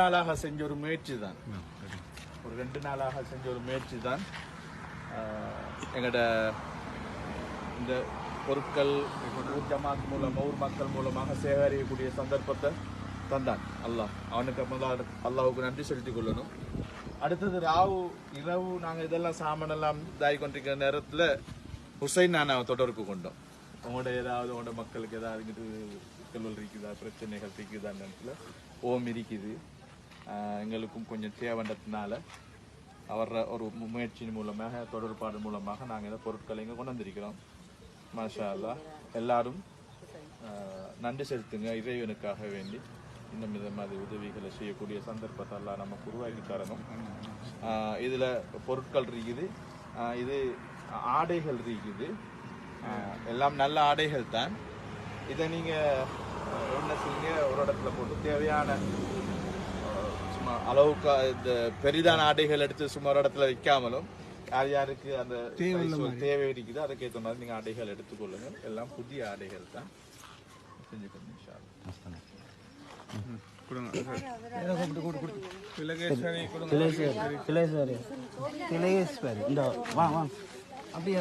நாளாக செஞ்ச ஒரு முயற்சி தான் ஒரு ரெண்டு நாளாக செஞ்ச ஒரு முயற்சி தான் எங்களோட இந்த பொருட்கள் ஊர் ஜமாத் மூலமாக ஊர் மக்கள் மூலமாக சேகரிக்கக்கூடிய சந்தர்ப்பத்தை தந்தான் அல்லாஹ். அவனுக்கு முதல்ல அல்லாவுக்கு நன்றி செலுத்திக் கொள்ளணும். அடுத்தது ராவு இரவு நாங்கள் இதெல்லாம் சாமானெல்லாம் தாய் கொண்டிருக்கிற நேரத்தில் ஹுசைன் நானாவை தொடர்பு கொண்டோம். உங்களோட ஏதாவது உங்களோட மக்களுக்கு ஏதாவது இங்கிட்டு இருக்குதா பிரச்சனைகள் இருக்குதா நேரத்தில் ஓம் இருக்குது. எங்களுக்கும் கொஞ்சம் தேவைன்றதுனால அவர் ஒரு முயற்சியின் மூலமாக தொடர்பாடு மூலமாக நாங்கள் இந்த பொருட்களை இங்கே கொண்டு வந்திருக்கிறோம். மாஷா அல்லாஹ் எல்லாரும் நன்றி செலுத்துங்க இறைவனுக்காக வேண்டி. இன்னும் இந்த மாதிரி உதவிகளை செய்யக்கூடிய சந்தர்ப்பத்தை எல்லாம் நமக்கு உருவாக்கி தரணும். இதில் பொருட்கள் இருக்குது. இது ஆடைகள் இருக்குது. எல்லாம் நல்ல ஆடைகள் தான். இதை நீங்கள் என்ன செய்யுங்க ஒரு இடத்துல போட்டு தேவையான அளவுக்கு இந்த பெரிதான ஆடைகள் எடுத்து சும்மா ஒரு இடத்துல வைக்காமலும் யார் யாருக்கு அந்த தேவை இருக்குதோ அதுக்கேற்ற மாதிரி நீங்க ஆடைகள் எடுத்துக்கொள்ளுங்க எல்லாம் புதிய ஆடைகள் தான் இந்த வா அப்படியே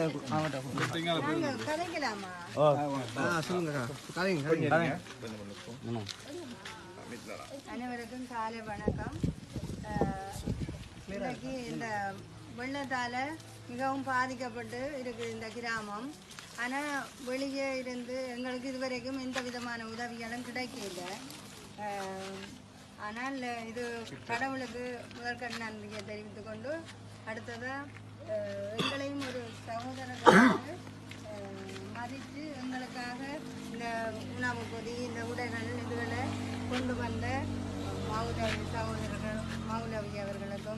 சொல்லுங்க அனைவருக்கும் காலை வணக்கம் இன்றைக்கு இந்த வெள்ளத்தால் மிகவும் பாதிக்கப்பட்டு இருக்குது இந்த கிராமம் ஆனால் வெளியே இருந்து எங்களுக்கு இதுவரைக்கும் எந்த விதமான உதவிகளும் கிடைக்கல ஆனால் இது கடவுளுக்கு முதற்கண் நன்றியை தெரிவித்து கொண்டு அடுத்ததாக எங்களையும் ஒரு சகோதரர்களாக Why,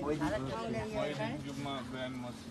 why did, why did Jumma ban Masjid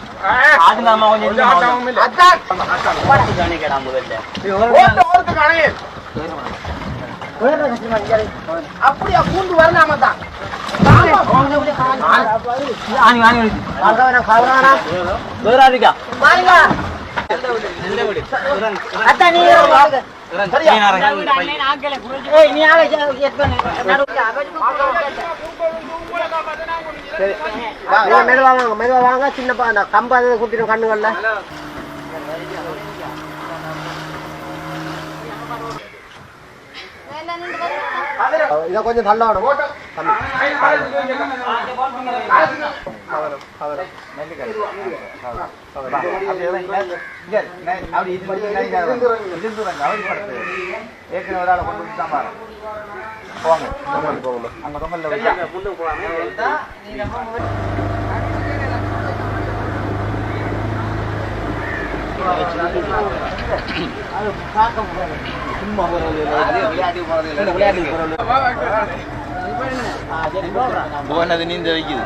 அப்படியா பூண்டு வரலாமா தான் மெதுவா வாங்க மெதுவா வாங்க. சின்ன பா- அந்த கம்பு அதை குத்திடும் கண்ணுகள்ல. இதை கொஞ்சம் தள்ள ஏற்கனவே கொண்டு கவனம், கவனம். போங்க, போங்க. அது பார்க்க முடியாது சும்மா விளையாட்டு போறது விளையாட்டு போறது போனது நீந்த வைக்குது